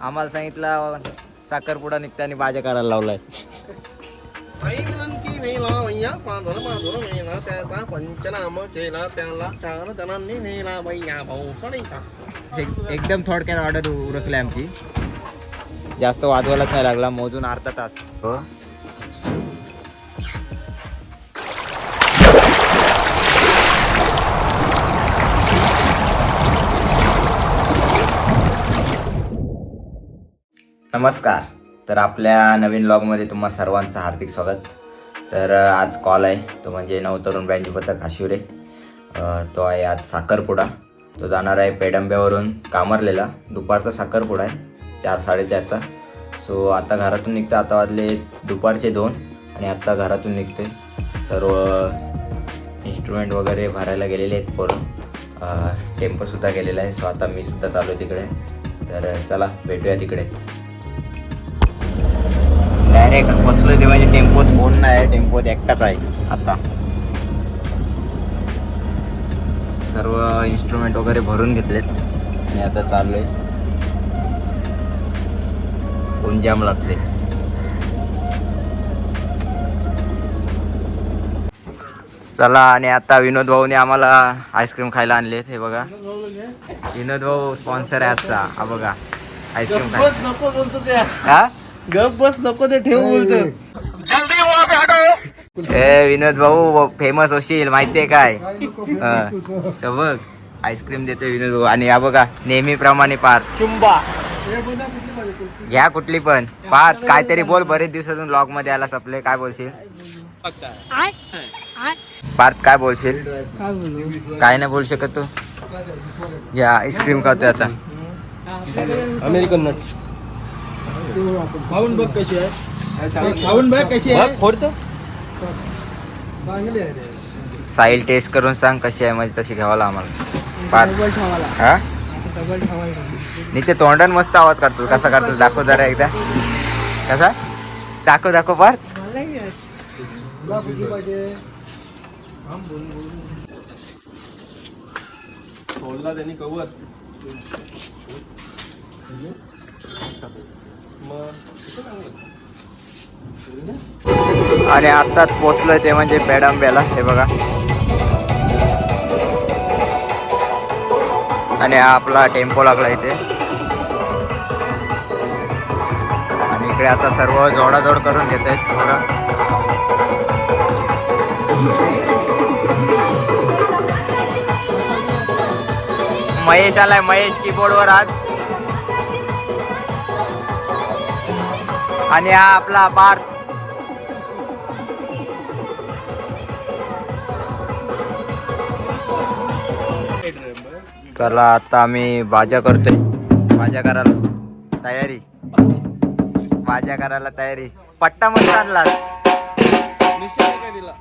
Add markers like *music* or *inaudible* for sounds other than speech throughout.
आम्हाला सांगितलं साखरपुडा निघताना बाजा करायला लावलाय. एकदम थोडक्यात ऑर्डर उरकली आमची. जास्त वाजवायलाच नाही लागला मोजून अर्धा तास. नमस्कार. तर आपल्या नवीन ब्लॉगमध्ये तुम्हा सर्वांचं हार्दिक स्वागत. तर आज कॉल आहे. तो म्हणजे नवतरुण ब्रँची पथक आशिवरे तो आहे आज साखरपुडा. तो जाणार आहे पेडंब्यावरून कामरलेला. दुपारचा साखरपुडा आहे. चार साडेचारचा. सो आता घरातून निघतो आता वाजले दुपारचे दोन आणि आत्ता घरातून निघतोय. सर्व इन्स्ट्रुमेंट वगैरे भरायला गेलेले आहेत पोरं. टेम्पोसुद्धा गेलेला आहे. सो आता मी सुद्धा चालू आहे तिकडे. तर चला भेटूया तिकडेच. डायरेक्ट बसलो ते म्हणजे टेम्पोत कोण नाही टेम्पोत एकटाच आहे आता. सर्व इन्स्ट्रुमेंट वगैरे भरून घेतलेत. आणि आता चाललोय. कोण जाम लागते चला आणि आता विनोद भाऊने आम्हाला आईस्क्रीम खायला आणलेत हे बघा. विनोद भाऊ स्पॉन्सर आहे आजचा. हा बघा. आईस्क्रीम गप गप बस नको ते ठेव बोलतो ए विनोद भाऊ फेमस होशील माहितीये काय? हा. तर. बघ आईस्क्रीम देते विनोद भाऊ. आणि हा बघा नेहमीप्रमाणे पार्थ चुंबा. घ्या कुठली पण. पार्थ काहीतरी बोल बरेच दिवसातून ब्लॉगमध्ये आलास आपले काय बोलशील? पार्थ काय बोलशील? काय नाही बोलू शकत तू. घ्या आईस्क्रीम खातोय आता. अमेरिकन नट्स खाऊन बघ कशी आहे. खाऊन बघ कशी आहे. फोडतो साहिल टेस्ट करून सांग कशी आहे म्हणजे तशी घ्यावाला आम्हाला. हा? नाही ते तोंडान मस्त आवाज काढतो. कसा काढतो दाखव जरा एकदा. कसा? दाखव दाखव सोडला त्यांनी कवर आणि आत्ताच पोचलोय ते म्हणजे पेडांब्याला हे बघा. आणि हा आपला टेम्पो लागला इथे. आणि इकडे आता सर्व जोडाजोड करून घेत आहेत पोरं. महेश आलाय महेश कीबोर्डवर आज. आणि हा आपला पार्थ चला आता आम्ही भाज्या करतोय. भाज्या करायला तयारी. भाज्या करायला तयारी. पट्टा मस्त आणला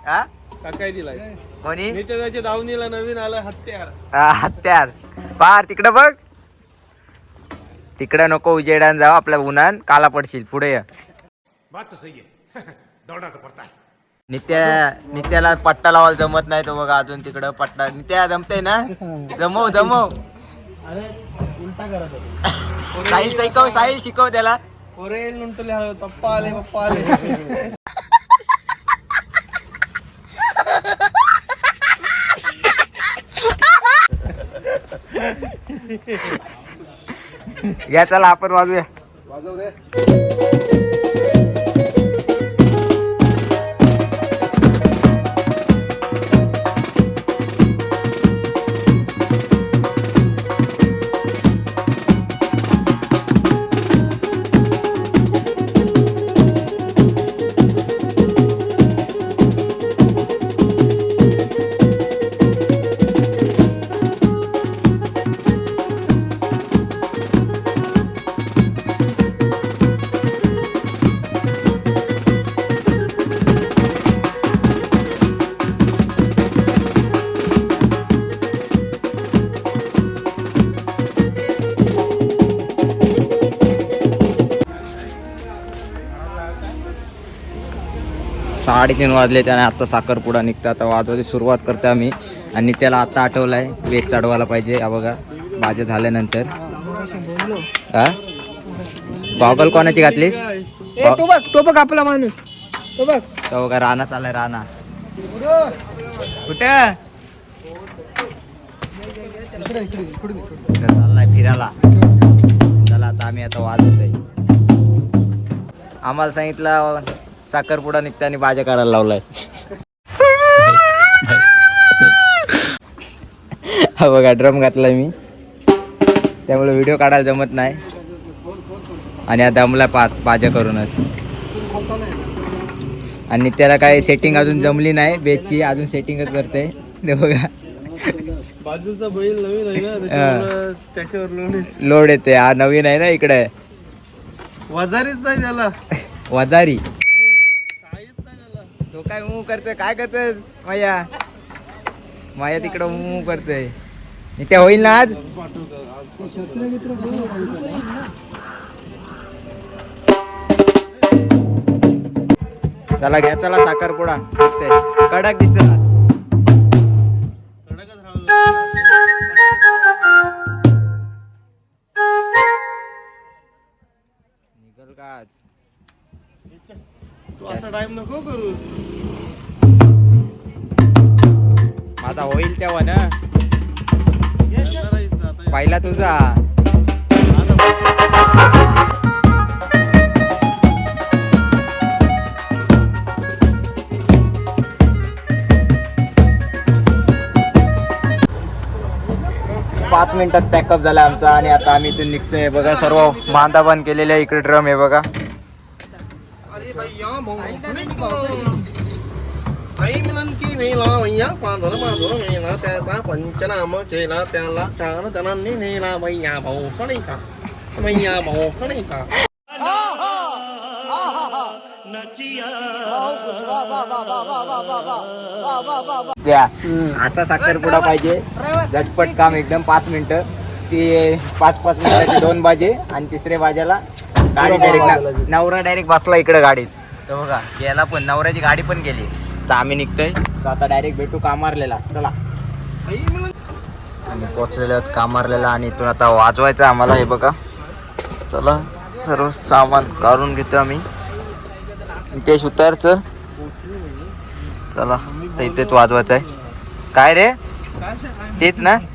हा? काय दिला? कोणी? दावणीला नवीन आलं हत्यार. हा, हत्यार. पार तिकडं बघ. तिकडं नको उजेडान जाऊ आपल्या उन्हान काला पडशील पुढे ये. *laughs* नित्या नित्याला पट्टा लावायला जमत नाही तो बघा अजून तिकडं पट्टा. नित्या जमतय ना? जमव जमव. अरे उलटा करत होता. *laughs* साहिल शिकव साहिल शिकव त्याला. पप्पा आले पप्पा आले. *laughs* *laughs* या चला आपण वाजूया वाजव रे. साडेतीन वाजले त्याने आता साखरपुडा निघता आता वाजवायची सुरुवात करतो आम्ही. आणि त्याला आता आठवलाय वेग चढवायला पाहिजे. हा बघा भाज्या झाल्यानंतर. हा? गॉगल कोणाची घातलीस? ए तो बघ तो बघ आपला माणूस. तो बघ. तो बघा राणा चाललाय राणा. कुठं? इकडं चाललाय फिरायला. चला आता आम्ही आता वाजवतोय. आम्हाला सांगितलं साखरपुडा निघताना बाजा करायला लावलाय. हा बघा ड्रम घातलाय मी. त्यामुळे व्हिडिओ काढायला जमत नाही. आणि आता दमला पा बाजा करूनच. आणि त्याला काय सेटिंग अजून जमली नाही. बेचची अजून सेटिंगच करते ते बघा. बाजूचा बैल नवीन आहे ना त्याच्यावर लोणी लोड येते. हा नवीन आहे ना इकडे. वजारीच नाही त्याला. त्याला तो काय मू करतोय? काय करतोय माया? माया तिकडं मू करतोय. त्या होईल ना आज? चला घ्या चला साखरपुडा. दिसतंय. कडक दिसते असा टाइम नको करूस. माझा होईल तेव्हा ना. पहिला तुझा. पाच मिनिटात पॅकअप झाला आमचा आणि आता आम्ही इथून निघतोय. बघा सर्व बांधा बंद केलेले आहे. इकडे ड्रम आहे बघा. अरे वेला भैया पांढर माधुर मेला त्याचा पंचनाम केला त्याला चार जणांनी नेला भैया भाऊ सणी का भैया भाऊ सणी का द्या. असा साखरपुडा पाहिजे. झटपट काम एकदम पाच मिनिटं. ती पाच पाच मिनिटाची दोन बाजे आणि तिसऱ्या बाजाला गाडी डायरेक्ट नवरा डायरेक्ट बसला इकडे गाडीत. तर बघा याला पण नवऱ्याची गाडी पण गेली. तर आम्ही निघतोय. तर आता डायरेक्ट भेटू कामारलेला चला. आम्ही पोचलेलो आहोत कामारलेला आणि इथून आता वाजवायचं आम्हाला हे बघा. चला सर्व सामान काढून घेतो आम्ही. इथे उतारचं. चला तर इथेच वाजवायचं आहे. काय रे? तेच ना? *laughs*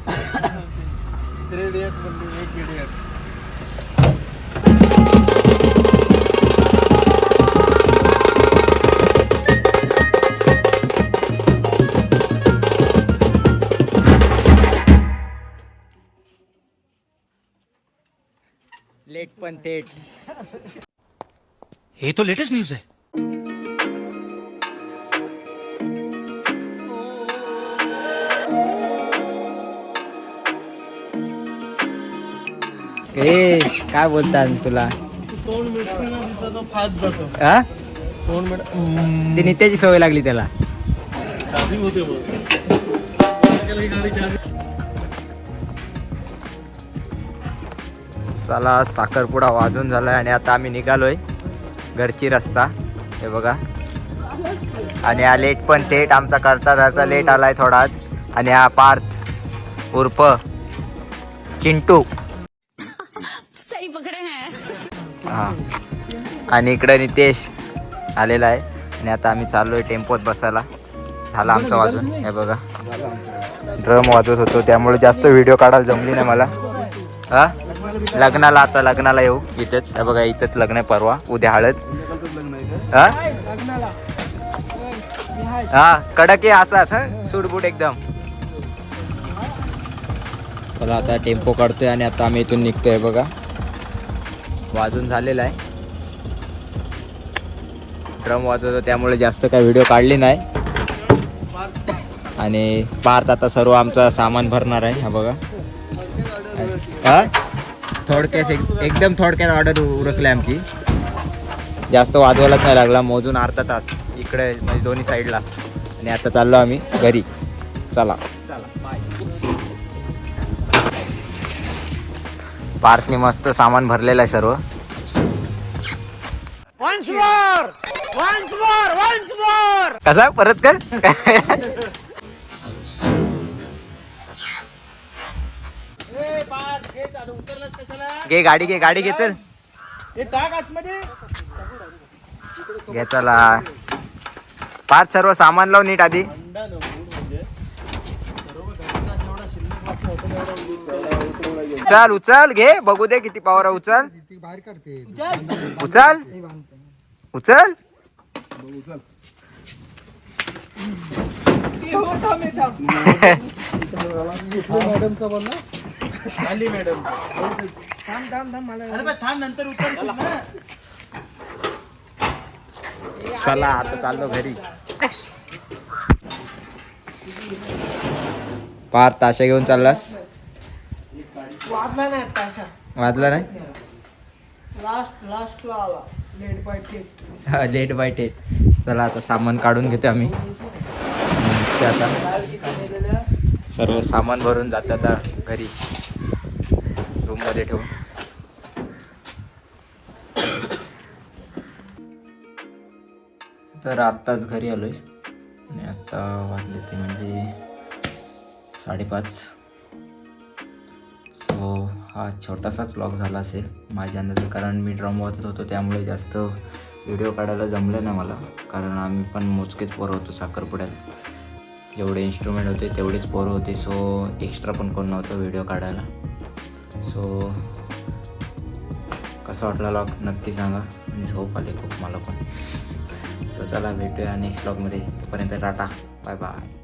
लेट पण थेट. ये तो लेटेस्ट न्यूज है ए काय बोलतात तुला? तोंड तो फास्ट जातो. हा तोंड मिट ते नित्याची सवय लागली त्याला. चार्जिंग होते बघ. चला साखरपुडा वाजून झालाय आणि आता आम्ही निघालोय घरची रस्ता. हे बघा. आणि हा लेट पण थेट आमचा करता करता लेट आलाय थोडाच आणि हा पार्थ उर्फ चिंटू. हैं हा. आणि इकडे नितेश आलेला आहे. आणि आता आम्ही चाललोय टेम्पोत बसायला. झाला आमचा वाजून. हे बघा. ड्रम वाजवत होतो त्यामुळे जास्त व्हिडिओ काढायला जमली नाही मला. हा? लग्नाला आता लग्नाला येऊ. इथेच. बघा इथेच लग्न आहे परवा. उद्या हळद. हा? हा कडक आहे असाच हा? सूटबूट एकदम. चला आता टेम्पो काढतोय आणि आता आम्ही इथून निघतोय बघा. वाजून झालेला आहे. ड्रम वाजवतो त्यामुळे जास्त काही व्हिडिओ काढले नाही. आणि पार्थ आता सर्व आमचं सामान भरणार आहे हा बघा. थोडक्यात एक- एकदम थोडक्यात ऑर्डर उरकली आमची. जास्त वाजवायलाच नाही लागला मोजून अर्धा तास इकडे म्हणजे दोन्ही साईडला आणि आता चाललो आम्ही घरी. चला. पार्थने मस्त सामान भरलेलं आहे सर्व. कसा? परत कर? *laughs* घे चालू गाडी घे गाडी घे चल. घे चला. पाच सर्व सामान लाव नीट आधी. उचल उचल घे. बघू दे किती पावर आहे उचल. उचल. उचल. *laughs* थांब थांब थांब मला चला आता चाललो घरी. पार ताशा घेऊन चाललास? वाजला नाही ताशा. वाजला नाही? लास्ट लास्ट ला आला. लेट बाय टेट लेट बाय टेट चला आता सामान काढून घेतो आम्ही. आता. सर्व सामान भरून जातात आता घरी. रूममध्ये ठेवून. तर आत्ताच घरी आलो आहे आणि आत्ता वाजले ते म्हणजे साडेपाच. सो हा छोटासाच व्लॉग झाला असेल माझ्या अंदाजे कारण मी ड्रम वाचत होतो त्यामुळे जास्त व्हिडिओ काढायला जमलं नाही मला. कारण आम्ही पण मोजकेच पोरं होतो साखरपुड्याला. जेवढे इन्स्ट्रुमेंट होते तेवढेच पोरं होते सो एक्स्ट्रा पण कोण नव्हतं व्हिडिओ काढायला. सो कसा वाटला लॉक? नक्की सांगा. झोप आले खूप मला पण. सो चला भेटूया नेक्स्ट ब्लॉगमध्ये तोपर्यंत टाटा. Bye bye